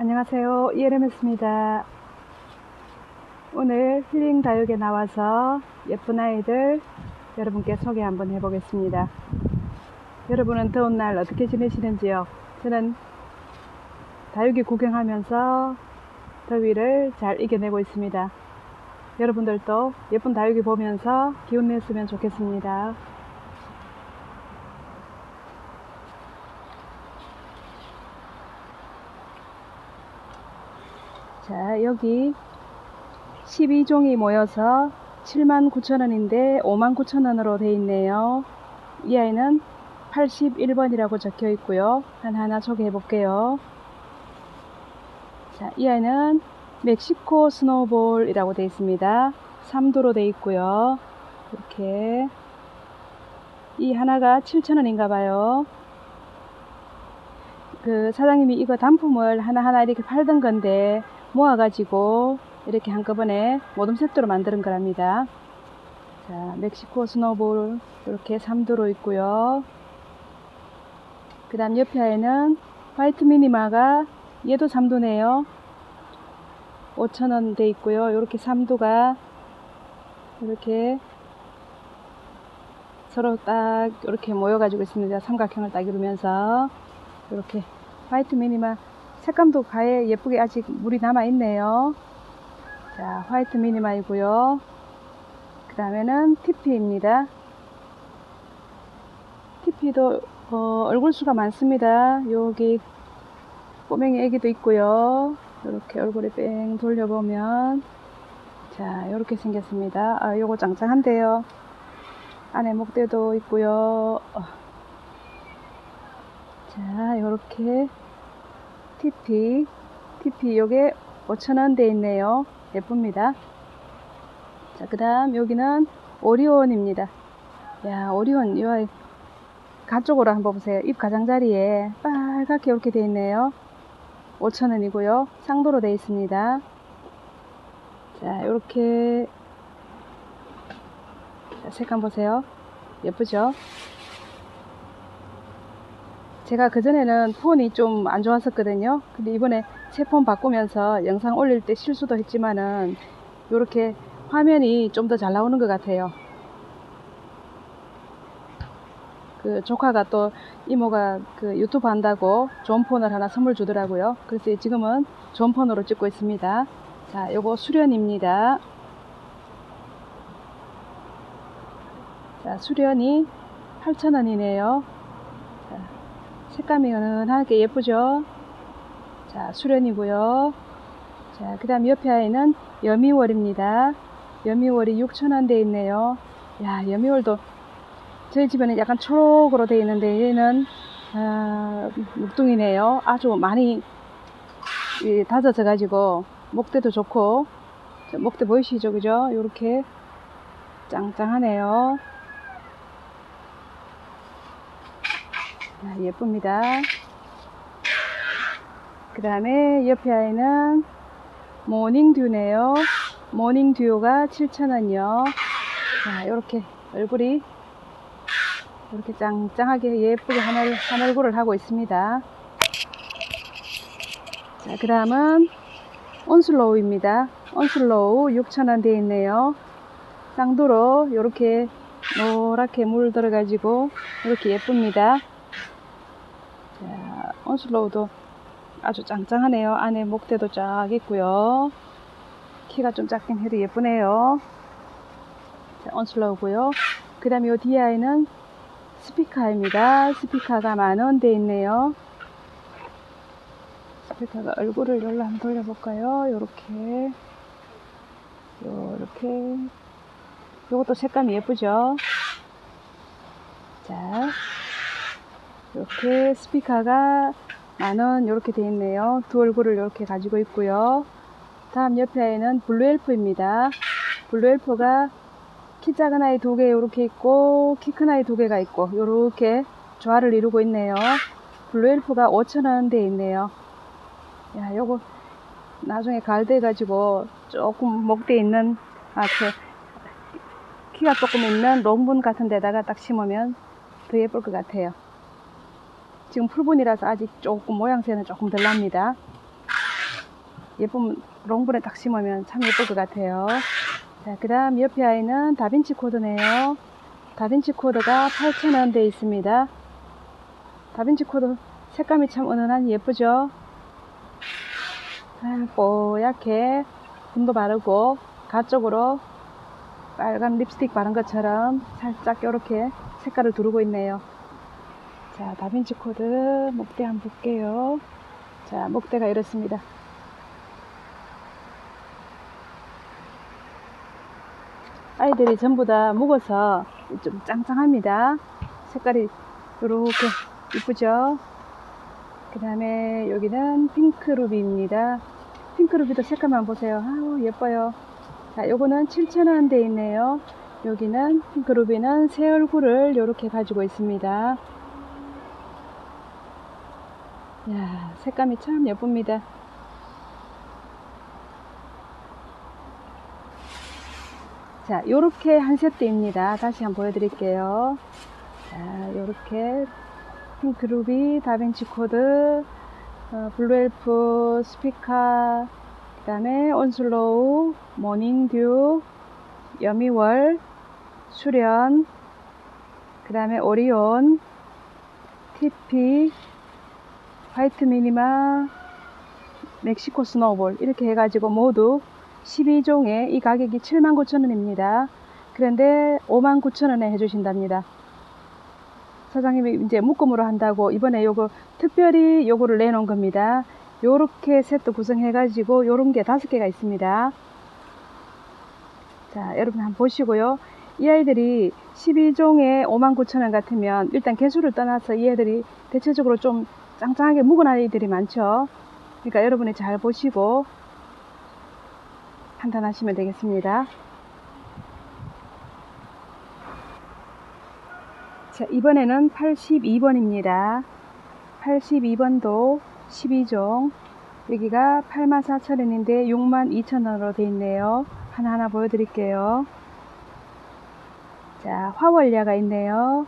안녕하세요. ELMS입니다. 오늘 힐링 다육에 나와서 예쁜 아이들 여러분께 소개 한번 해보겠습니다. 여러분은 더운 날 어떻게 지내시는지요? 저는 다육이 구경하면서 더위를 잘 이겨내고 있습니다. 여러분들도 예쁜 다육이 보면서 기운 냈으면 좋겠습니다. 자, 여기 12종이 모여서 79,000원인데 59,000원으로 돼 있네요. 이 아이는 81번이라고 적혀 있고요. 하나하나 소개해 볼게요. 자, 이 아이는 멕시코 스노우볼이라고 되어 있습니다. 3도로 되어 있고요. 이렇게 이 하나가 7,000원인가 봐요. 그 사장님이 이거 단품을 하나하나 이렇게 팔던 건데 모아가지고 이렇게 한꺼번에 모둠 세트로 만드는 거랍니다. 자, 멕시코 스노볼 이렇게 3도로 있고요. 그 다음 옆에 아이는 화이트 미니마가 얘도 3도네요. 5,000원 돼 있고요. 이렇게 3도가 이렇게 서로 딱 이렇게 모여가지고 있습니다. 삼각형을 딱 이루면서 이렇게 화이트 미니마 색감도 가에 예쁘게 아직 물이 남아 있네요. 자, 화이트 미니마이고요. 그 다음에는 TP입니다. TP도 어, 얼굴 수가 많습니다. 여기 꼬맹이 애기도 있고요. 이렇게 얼굴에 뺑 돌려보면 자, 이렇게 생겼습니다. 아, 요거 짱짱한데요. 안에 목대도 있고요. 어. 자, 이렇게 TP, TP 요게 5,000원 돼 있네요. 예쁩니다. 자, 그 다음 여기는 오리온입니다. 야, 오리온, 이 아이 가쪽으로 한번 보세요. 입 가장자리에 빨갛게 이렇게 돼 있네요. 5,000원이고요. 상도로 돼 있습니다. 자, 이렇게 자, 색감 보세요. 예쁘죠? 제가 그전에는 폰이 좀 안 좋았었거든요. 근데 이번에 새 폰 바꾸면서 영상 올릴 때 실수도 했지만은 이렇게 화면이 좀 더 잘 나오는 것 같아요. 그 조카가 또 이모가 그 유튜브 한다고 좋은 폰을 하나 선물 주더라고요. 그래서 지금은 좋은 폰으로 찍고 있습니다. 자, 요거 수련입니다. 자, 수련이 8,000원이네요. 색감이 은은하게 예쁘죠? 자, 수련이고요. 자, 그 다음 옆에 아이는 여미월입니다. 여미월이 6,000원 돼 있네요. 야, 여미월도 저희 집에는 약간 초록으로 돼 있는데 얘는 아, 묵둥이네요. 아주 많이 이, 다져져 가지고 목대도 좋고 저 목대 보이시죠? 그죠? 요렇게 짱짱하네요. 예쁩니다. 그 다음에 옆에 아이는 모닝듀네요. 모닝듀가 7,000원이요. 자, 이렇게 얼굴이 이렇게 짱짱하게 예쁘게 한, 얼, 한 얼굴을 하고 있습니다. 자, 그 다음은 온슬로우입니다. 온슬로우 6,000원 되어 있네요. 쌍도로 이렇게 노랗게 물 들어가지고 이렇게 예쁩니다. 자, 온슬로우도 아주 짱짱하네요. 안에 목대도 쫙 있고요. 키가 좀 작긴 해도 예쁘네요. 자, 온슬로우고요. 그 다음에 이 뒤에 아이는 스피카입니다. 스피카가 만원 돼 있네요. 스피카가 얼굴을 열로 한번 돌려볼까요? 요렇게. 요렇게. 요것도 색감이 예쁘죠? 자. 이렇게 스피커가 만원 이렇게 되어 있네요. 두 얼굴을 이렇게 가지고 있고요. 다음 옆에는 블루엘프입니다. 블루엘프가 키 작은 아이 두 개 이렇게 있고 키 큰 아이 두 개가 있고 이렇게 조화를 이루고 있네요. 블루엘프가 5,000원 되어 있네요. 야, 요거 나중에 가을 돼 가지고 조금 목대 있는 아, 그 키가 조금 있는 롱분 같은 데다가 딱 심으면 더 예쁠 것 같아요. 지금 풀분이라서 아직 조금 모양새는 조금 덜 납니다. 예쁜 롱브레 딱 심으면 참 예쁠 것 같아요. 자, 그 다음 옆에 아이는 다빈치 코드네요. 다빈치 코드가 8,000원 돼 있습니다. 다빈치 코드 색감이 참 은은하니 예쁘죠? 아, 뽀얗게 분도 바르고 가쪽으로 빨간 립스틱 바른 것처럼 살짝 이렇게 색깔을 두르고 있네요. 자, 다빈치 코드 목대 한번 볼게요. 자, 목대가 이렇습니다. 아이들이 전부 다 묵어서 좀 짱짱합니다. 색깔이 이렇게 이쁘죠? 그 다음에 여기는 핑크루비입니다. 핑크루비도 색감만 보세요. 아우, 예뻐요. 자, 요거는 7,000원 돼 있네요. 여기는 핑크루비는 새 얼굴을 이렇게 가지고 있습니다. 야, 색감이 참 예쁩니다. 자, 요렇게 한 세트입니다. 다시 한번 보여드릴게요. 자, 요렇게 핑크루비, 다빈치 코드, 어, 블루엘프, 스피카, 그 다음에 온슬로우, 모닝듀, 여미월, 수련, 그 다음에 오리온, TP, 화이트 미니마, 멕시코 스노우볼 이렇게 해가지고 모두 12종에 이 가격이 79,000원입니다. 그런데 59,000원에 해주신답니다. 사장님이 이제 묶음으로 한다고 이번에 요거 특별히 요거를 내놓은 겁니다. 요렇게 세트 구성해가지고 요런 게 다섯 개가 있습니다. 자, 여러분 한번 보시고요. 이 아이들이 12종에 59,000원 같으면 일단 개수를 떠나서 이 애들이 대체적으로 좀 짱짱하게 묵은 아이들이 많죠. 그러니까 여러분이 잘 보시고 판단하시면 되겠습니다. 자, 이번에는 82번입니다. 82번도 12종. 여기가 84,000원인데 62,000원으로 되어 있네요. 하나하나 보여드릴게요. 자, 화월야가 있네요.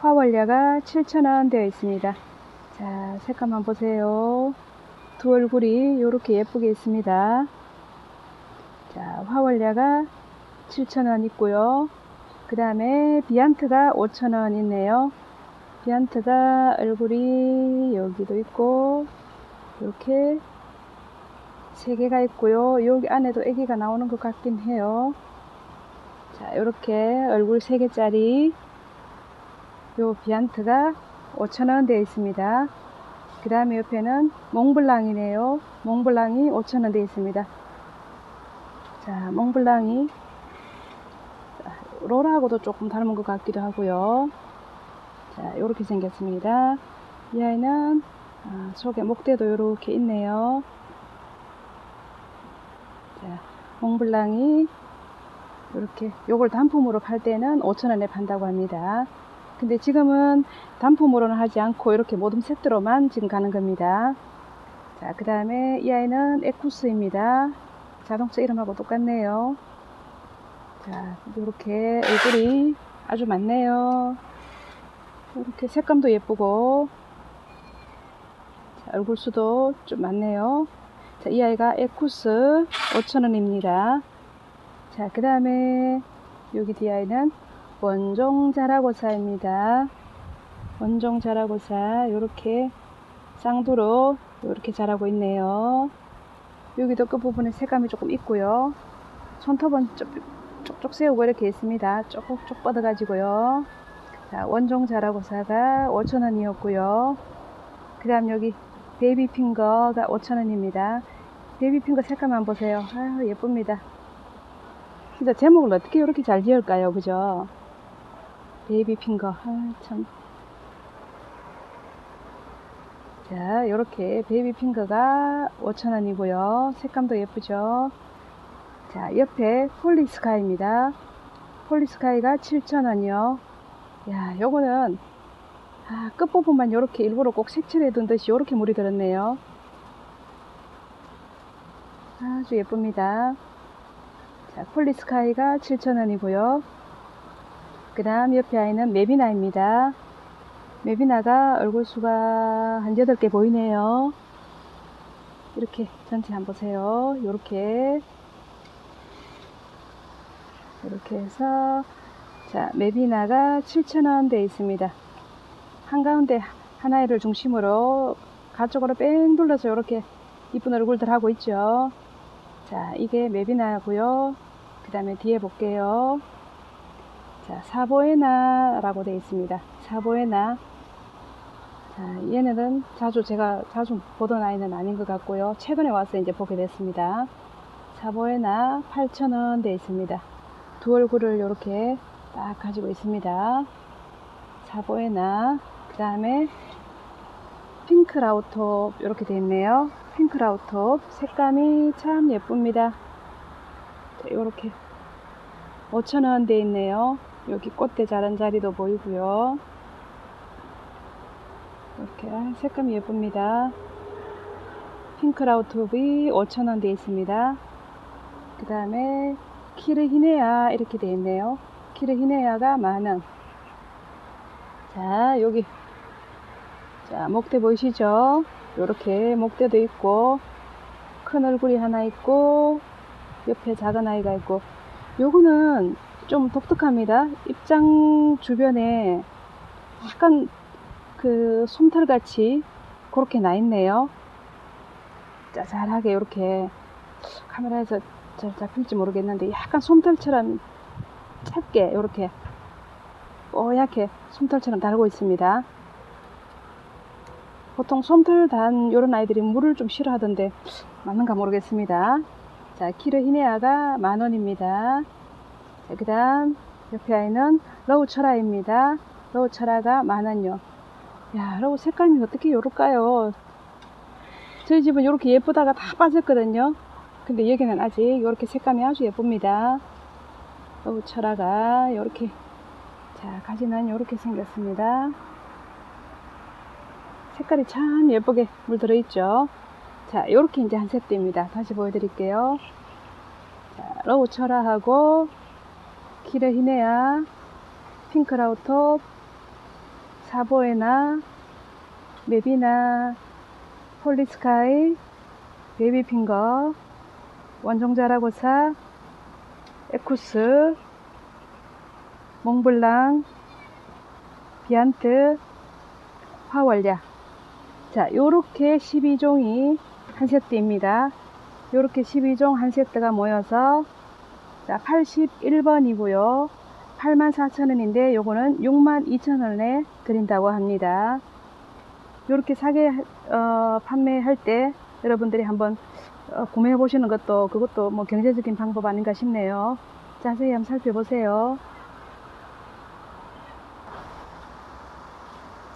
화월야가 7,000원 되어 있습니다. 자, 색감 한번 보세요. 두 얼굴이 이렇게 예쁘게 있습니다. 자, 화월야가 7,000원 있고요. 그 다음에 비안트가 5,000원 있네요. 비안트가 얼굴이 여기도 있고 이렇게 세 개가 있고요. 여기 안에도 애기가 나오는 것 같긴 해요. 자, 이렇게 얼굴 세 개짜리 요 비안트가 5,000원 되어 있습니다. 그 다음에 옆에는 몽블랑이네요. 몽블랑이 5,000원 되어 있습니다. 자, 몽블랑이 로라하고도 조금 닮은 것 같기도 하고요. 자, 이렇게 생겼습니다. 이 아이는 아, 속에 목대도 이렇게 있네요. 자, 몽블랑이 이렇게 요걸 단품으로 팔 때는 5,000원에 판다고 합니다. 근데 지금은 단품으로는 하지 않고 이렇게 모둠 세트로만 지금 가는 겁니다. 자, 그 다음에 이 아이는 에쿠스입니다. 자동차 이름하고 똑같네요. 자, 이렇게 얼굴이 아주 많네요. 이렇게 색감도 예쁘고, 자, 얼굴 수도 좀 많네요. 자, 이 아이가 에쿠스 5,000원입니다. 자, 그 다음에 여기 뒤 아이는 원종 자라고사입니다. 원종 자라고사, 이렇게 쌍두로 이렇게 자라고 있네요. 여기도 끝부분에 색감이 조금 있고요. 손톱은 쪽, 쪽쪽 세우고 이렇게 있습니다. 쪽쪽 뻗어가지고요. 자, 원종 자라고사가 5,000원이었고요. 그 다음 여기 베이비 핑거가 5,000원입니다. 베이비 핑거 색감만 보세요. 아유, 예쁩니다. 진짜 제목을 어떻게 이렇게 잘 지을까요? 그죠? 베이비 핑거. 아, 참. 자, 요렇게 베이비 핑거가 5,000원이고요. 색감도 예쁘죠? 자, 옆에 폴리스카이입니다. 폴리스카이가 7,000원이요. 야, 요거는 아, 끝부분만 요렇게 일부러 꼭 색칠해 둔 듯이 요렇게 물이 들었네요. 아주 예쁩니다. 자, 폴리스카이가 7,000원이고요. 그 다음 옆에 아이는 메비나입니다. 메비나가 얼굴 수가 한 8개 보이네요. 이렇게 전체 한번 보세요. 요렇게. 이렇게 해서, 자, 맵이나가 7,000원 돼 있습니다. 한가운데 하나를 중심으로 가쪽으로 뺑 돌려서 이렇게 이쁜 얼굴들 하고 있죠. 자, 이게 맵이나고요. 그 다음에 뒤에 볼게요. 자, 사보에나라고 되어 있습니다. 사보에나. 자, 얘네는 자주 제가 자주 보던 아이는 아닌 것 같고요. 최근에 와서 이제 보게 됐습니다. 사보에나 8,000원 되어 있습니다. 두 얼굴을 이렇게 딱 가지고 있습니다. 사보에나. 그 다음에 핑크 라우톱 이렇게 되어 있네요. 핑크 라우톱 색감이 참 예쁩니다. 이렇게 5,000원 돼 있네요. 여기 꽃대 자란 자리도 보이고요. 이렇게 색감이 예쁩니다. 핑크 라우톱이 5,000원 돼 있습니다. 그 다음에 키르히네아 이렇게 돼 있네요. 키르히네아가 만원. 자, 여기 자, 목대 보이시죠? 요렇게 목대도 있고 큰 얼굴이 하나 있고 옆에 작은 아이가 있고 요거는 좀 독특합니다. 입장 주변에 약간 그 솜털 같이 그렇게 나 있네요. 짜잘하게 이렇게 카메라에서 잘 잡힐지 모르겠는데 약간 솜털처럼 짧게 이렇게 뽀얗게 솜털처럼 달고 있습니다. 보통 솜털 단 이런 아이들이 물을 좀 싫어하던데 맞는가 모르겠습니다. 자, 키르 히네아가 만 원입니다. 자, 그 다음 옆에 아이는 러우 철아입니다. 러우 철아가 만 원요. 야, 러우 색감이 어떻게 요럴까요? 저희 집은 이렇게 예쁘다가 다 빠졌거든요. 근데 여기는 아직 이렇게 색감이 아주 예쁩니다. 러우 철아가 이렇게 자, 가지는 이렇게 생겼습니다. 색깔이 참 예쁘게 물들어 있죠. 자, 이렇게 이제 한 세트입니다. 다시 보여드릴게요. 자, 러우 철화하고 키르 히네아, 핑크라우톱, 사보에나, 메비나, 폴리스카이, 베이비핑거, 원종자라고사, 에쿠스, 몽블랑, 비안트, 화월야. 자, 요렇게 12종이 한 세트입니다. 요렇게 12종 한 세트가 모여서 자, 81번이고요. 84,000원인데 요거는 62,000원에 드린다고 합니다. 요렇게 사게 어, 판매할 때 여러분들이 한번 어, 구매해 보시는 것도 그것도 뭐 경제적인 방법 아닌가 싶네요. 자세히 한번 살펴보세요.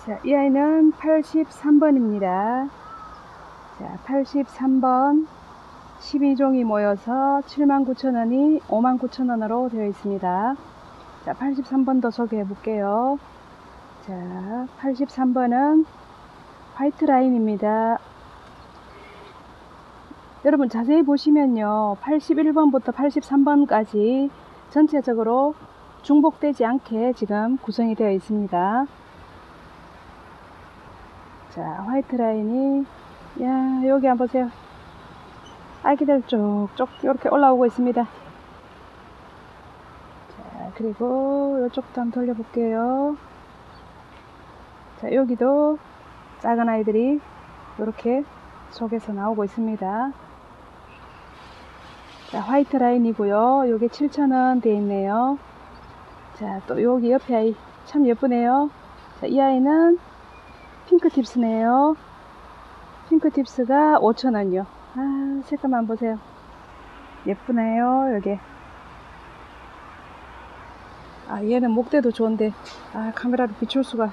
자, 이 아이는 83번입니다. 자, 83번 12종이 모여서 79,000원이 59,000원으로 되어 있습니다. 자, 83번도 소개해 볼게요. 자, 83번은 화이트 라인입니다. 여러분 자세히 보시면요. 81번부터 83번까지 전체적으로 중복되지 않게 지금 구성이 되어 있습니다. 자, 화이트 라인이, 야, 여기 한번 보세요. 아기들 쭉쭉 이렇게 올라오고 있습니다. 자, 그리고 이쪽도 한번 돌려볼게요. 자, 여기도 작은 아이들이 이렇게 속에서 나오고 있습니다. 자, 화이트 라인이고요. 요게 7,000원 돼 있네요. 자, 또 여기 옆에 아이 참 예쁘네요. 자, 이 아이는 핑크 팁스네요. 핑크 팁스가 5,000원이요. 아, 색감만 보세요. 예쁘네요, 여기. 아, 얘는 목대도 좋은데, 아, 카메라로 비출 수가.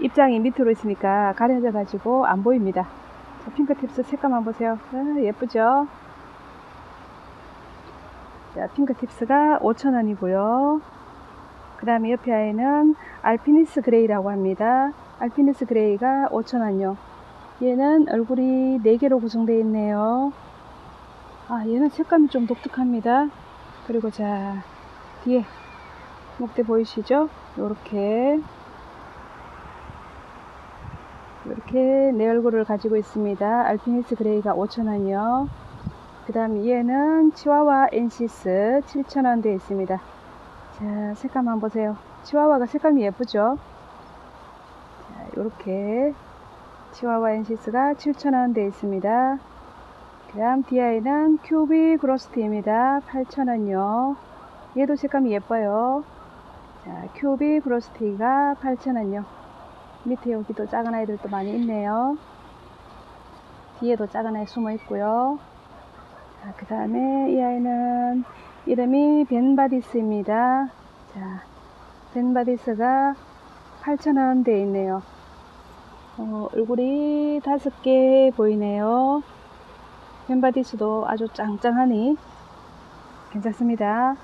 입장이 밑으로 있으니까 가려져 가지고 안 보입니다. 자, 핑크 팁스 색감만 보세요. 아, 예쁘죠? 자, 핑크 팁스가 5,000원이고요. 그 다음에 옆에 아이는 알피니스 그레이라고 합니다. 알피니스 그레이가 5,000원이요. 얘는 얼굴이 4개로 구성되어 있네요. 아, 얘는 색감이 좀 독특합니다. 그리고 자, 뒤에 목대 보이시죠? 요렇게. 이렇게 네 얼굴을 가지고 있습니다. 알피니스 그레이가 5,000원이요. 그 다음 얘는 치와와 엔시스 7,000원 되어 있습니다. 자, 색감 한번 보세요. 치와와가 색감이 예쁘죠? 자, 이렇게 치와와 엔시스가 7,000원 되어 있습니다. 그 다음 DI는 큐비 그로스티입니다. 8,000원요. 얘도 색감이 예뻐요. 자, 큐비 그로스티가 8,000원요. 밑에 여기도 작은 아이들도 많이 있네요. 뒤에도 작은 아이 숨어 있고요. 자, 그 다음에 이 아이는 이름이 벤바디스입니다. 자, 벤바디스가 8,000원 되어 있네요. 어, 얼굴이 다섯 개 보이네요. 벤바디스도 아주 짱짱하니 괜찮습니다.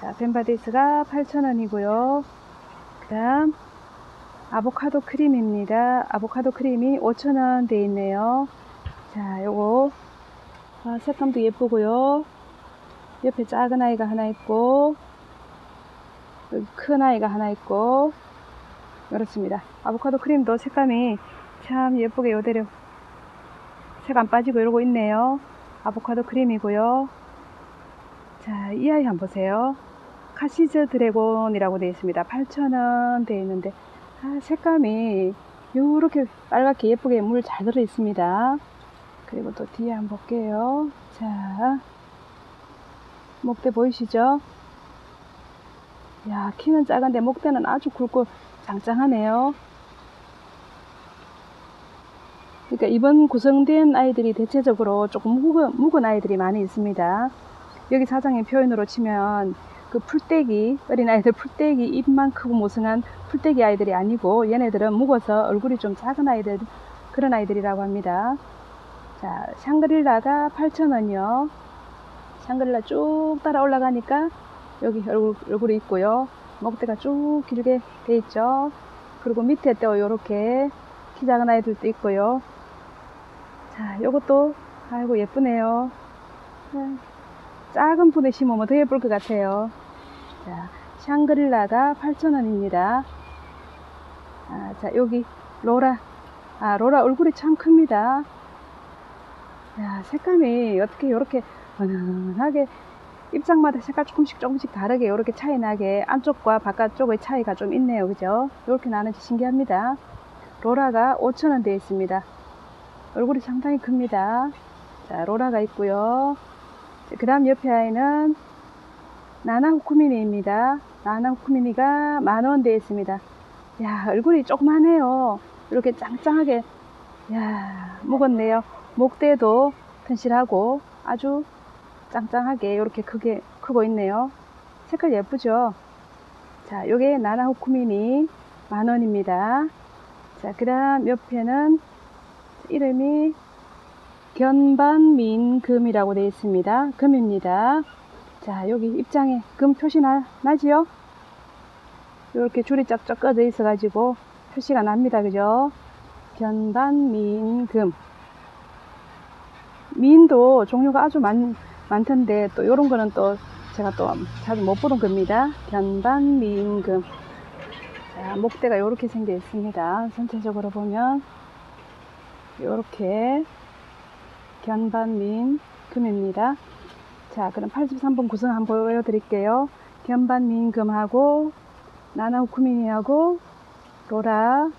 자, 벤바디스가 8,000원이고요. 그 다음 아보카도 크림입니다. 아보카도 크림이 5,000원 되어 있네요. 자, 요거 아, 색감도 예쁘고요. 옆에 작은 아이가 하나 있고 큰 아이가 하나 있고 그렇습니다. 아보카도 크림도 색감이 참 예쁘게 요대로 색 안 빠지고 이러고 있네요. 아보카도 크림이고요. 자, 이 아이 한번 보세요. 카시즈 드래곤이라고 되어 있습니다. 8,000원 되어 있는데 아, 색감이 이렇게 빨갛게 예쁘게 물 잘 들어 있습니다. 그리고 또 뒤에 한번 볼게요. 자, 목대 보이시죠? 야, 키는 작은데 목대는 아주 굵고 짱짱하네요. 그러니까 이번 구성된 아이들이 대체적으로 조금 묵은, 묵은 아이들이 많이 있습니다. 여기 사장의 표현으로 치면 그 풀떼기, 어린 아이들 풀떼기 입만 크고 모승한 풀떼기 아이들이 아니고 얘네들은 묵어서 얼굴이 좀 작은 아이들, 그런 아이들이라고 합니다. 자, 샹그릴라가 8,000원이요. 샹그릴라 쭉 따라 올라가니까 여기 얼굴, 얼굴이 있고요. 목대가 쭉 길게 돼 있죠. 그리고 밑에 또 이렇게 키 작은 아이들도 있고요. 자, 요것도 아이고 예쁘네요. 아, 작은 분에 심으면 더 예쁠 것 같아요. 자, 샹그릴라가 8,000원입니다. 아, 자, 여기 로라. 아, 로라 얼굴이 참 큽니다. 야, 색감이 어떻게 이렇게 은은하게 입장마다 색깔 조금씩 조금씩 다르게 이렇게 차이 나게 안쪽과 바깥쪽의 차이가 좀 있네요. 그죠? 이렇게 나는지 신기합니다. 로라가 5,000원 되어 있습니다. 얼굴이 상당히 큽니다. 자, 로라가 있고요. 그 다음 옆에 아이는 나나 후쿠미니입니다. 나나 후쿠미니가 만원 되어 있습니다. 야, 얼굴이 조그만해요. 이렇게 짱짱하게, 야, 묵었네요. 목대도 튼실하고 아주 짱짱하게 이렇게 크게 크고 있네요. 색깔 예쁘죠? 자, 요게 나나후쿠미니 만원입니다. 자, 그 다음 옆에는 이름이 견반민금이라고 되어 있습니다. 금입니다. 자, 여기 입장에 금 표시 나, 나지요? 이렇게 줄이 쫙쫙 꺼져 있어가지고 표시가 납니다. 그죠? 견반민금. 미인도 종류가 아주 많, 많던데 또 이런 거는 또 제가 또 자주 못 보던 겁니다. 견반미인금. 자, 목대가 이렇게 생겨 있습니다. 전체적으로 보면 이렇게 견반민 금입니다. 자, 그럼 83번 구성 한번 보여드릴게요. 견반민 금하고 나나우쿠미니하고 로라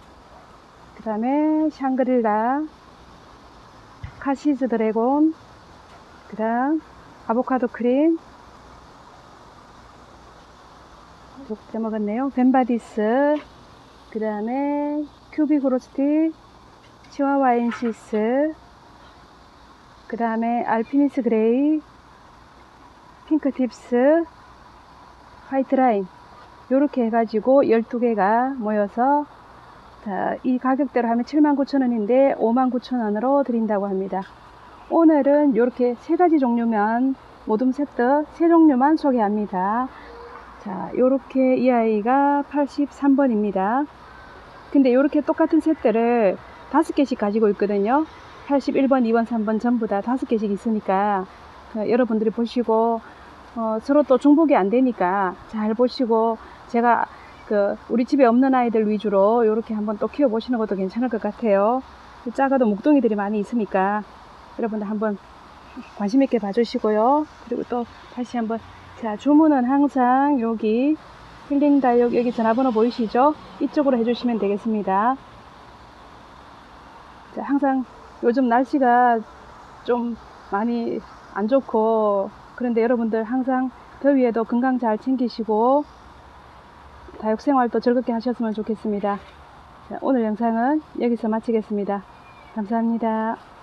그 다음에 샹그릴라 카시즈 드래곤 그 다음 아보카도 크림. 녹대 먹었네요. 벤바디스. 그 다음에 큐비 그로스티. 치와와 엔시스. 그 다음에 알피니스 그레이. 핑크 팁스. 화이트 라인 요렇게 해가지고 12개가 모여서 자, 이 가격대로 하면 79,000원인데 59,000원으로 드린다고 합니다. 오늘은 이렇게 세 가지 종류만 모둠 세트 세 종류만 소개합니다. 자, 요렇게 이 아이가 83번입니다. 근데 요렇게 똑같은 세트를 다섯 개씩 가지고 있거든요. 81번, 2번, 3번 전부 다 다섯 개씩 있으니까 어, 여러분들이 보시고 어, 서로 또 중복이 안 되니까 잘 보시고 제가 그 우리 집에 없는 아이들 위주로 이렇게 한번 또 키워보시는 것도 괜찮을 것 같아요. 작아도 묵둥이들이 많이 있으니까 여러분들 한번 관심 있게 봐주시고요. 그리고 또 다시 한번 자 주문은 항상 여기 힐링 다이옥 여기 전화번호 보이시죠? 이쪽으로 해주시면 되겠습니다. 자, 항상 요즘 날씨가 좀 많이 안 좋고 그런데 여러분들 항상 더위에도 건강 잘 챙기시고 다육 생활도 즐겁게 하셨으면 좋겠습니다. 자, 오늘 영상은 여기서 마치겠습니다. 감사합니다.